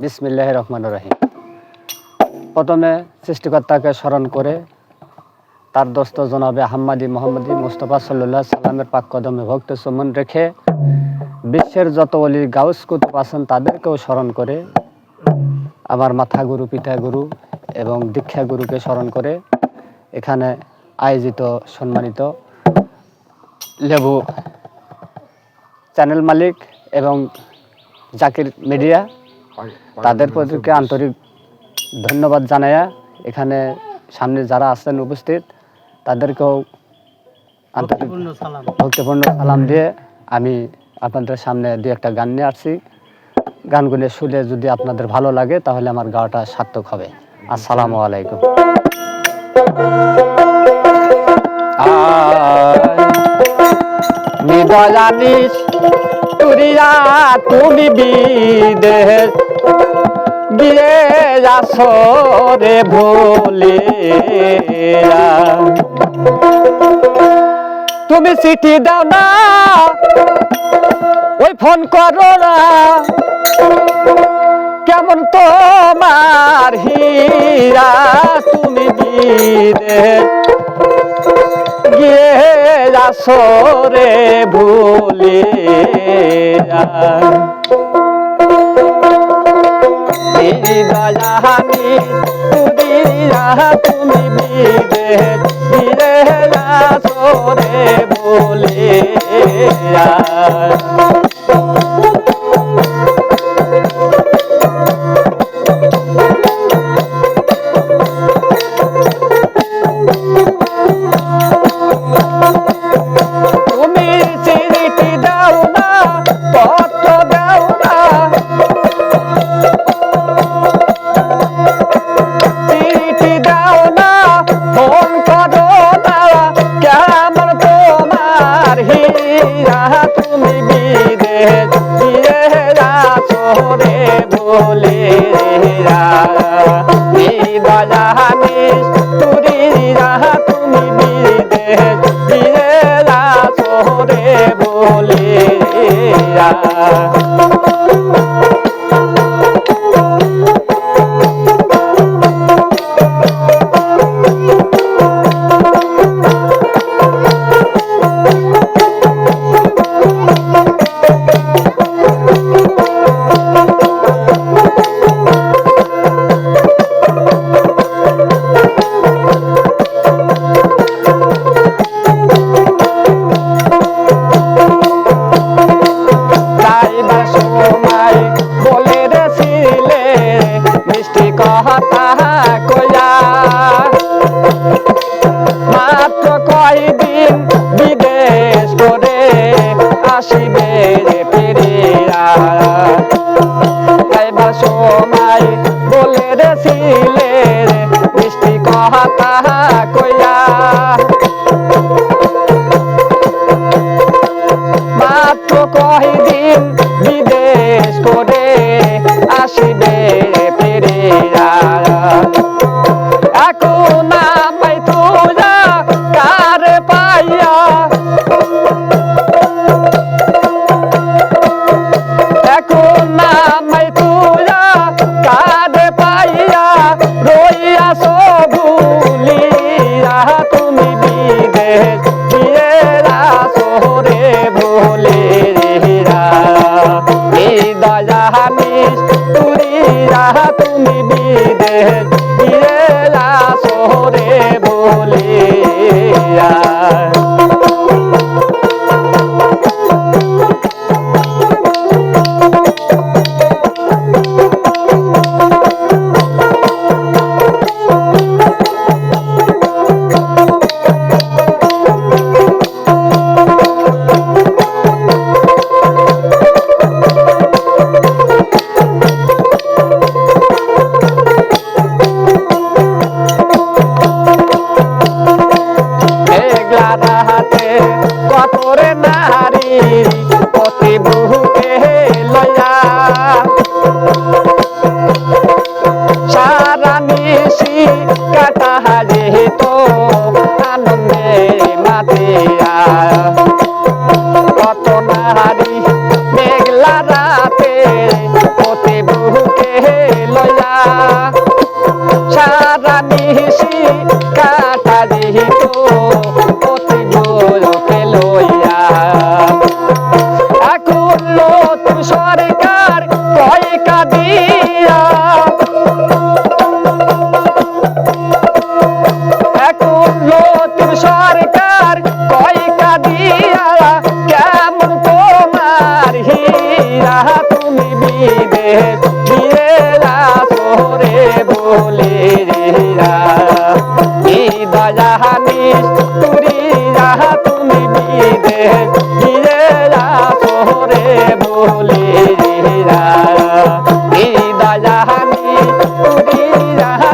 বিসমিল্লাহ রহমান রহিম প্রথমে সৃষ্টিকর্তাকে স্মরণ করে তার দোস্ত জনাবে আহম্মাদি মোহাম্মদী মুস্তফা সাল্লাহ সাল্লামের পাক কদমে ভক্ত সুমন রেখে বিশ্বের যত অলি গাউস কুতুব আছেন তাদেরকেও স্মরণ করে, আমার মাথা গুরু পিতা গুরু এবং দীক্ষা গুরুকে স্মরণ করে এখানে আয়োজিত সম্মানিত লেবু চ্যানেল মালিক এবং জাকির মিডিয়া তাদের প্রতিকে আন্তরিক ধন্যবাদ জানায়া এখানে সামনে যারা আছেন উপস্থিত তাদেরকেও আন্তরিক ভক্তিপূর্ণ সালাম। দিয়ে আমি আপনাদের সামনে দু একটা গান নিয়ে আসছি। গানগুলো শুনে যদি আপনাদের ভালো লাগে তাহলে আমার গাওয়াটা সার্থক হবে। আসসালামু আলাইকুম। নিদয়ানিস তুরিয়া তুমি বিদেশ গিয়ে আসো রে ভোলে তুমি চিঠি দাও না, ওই ফোন করো না। কেমন তোমার হীরা, তুমি গিয়ে আসো রে ভুলে দয়াহানি তুরিয়া তুমি বিদে গিয়ে আসো রে ভুলে দয়াহানি তুরিয়া সময় বলে রেছিলে মিষ্টি কথা কইয়া। মাত্র কয়দিন তুমি বিদেশ তারা রা দয়াহানি তুরি রাহা তুমি বিদেশ দিয়ে দয়াহানি তুরি রাহা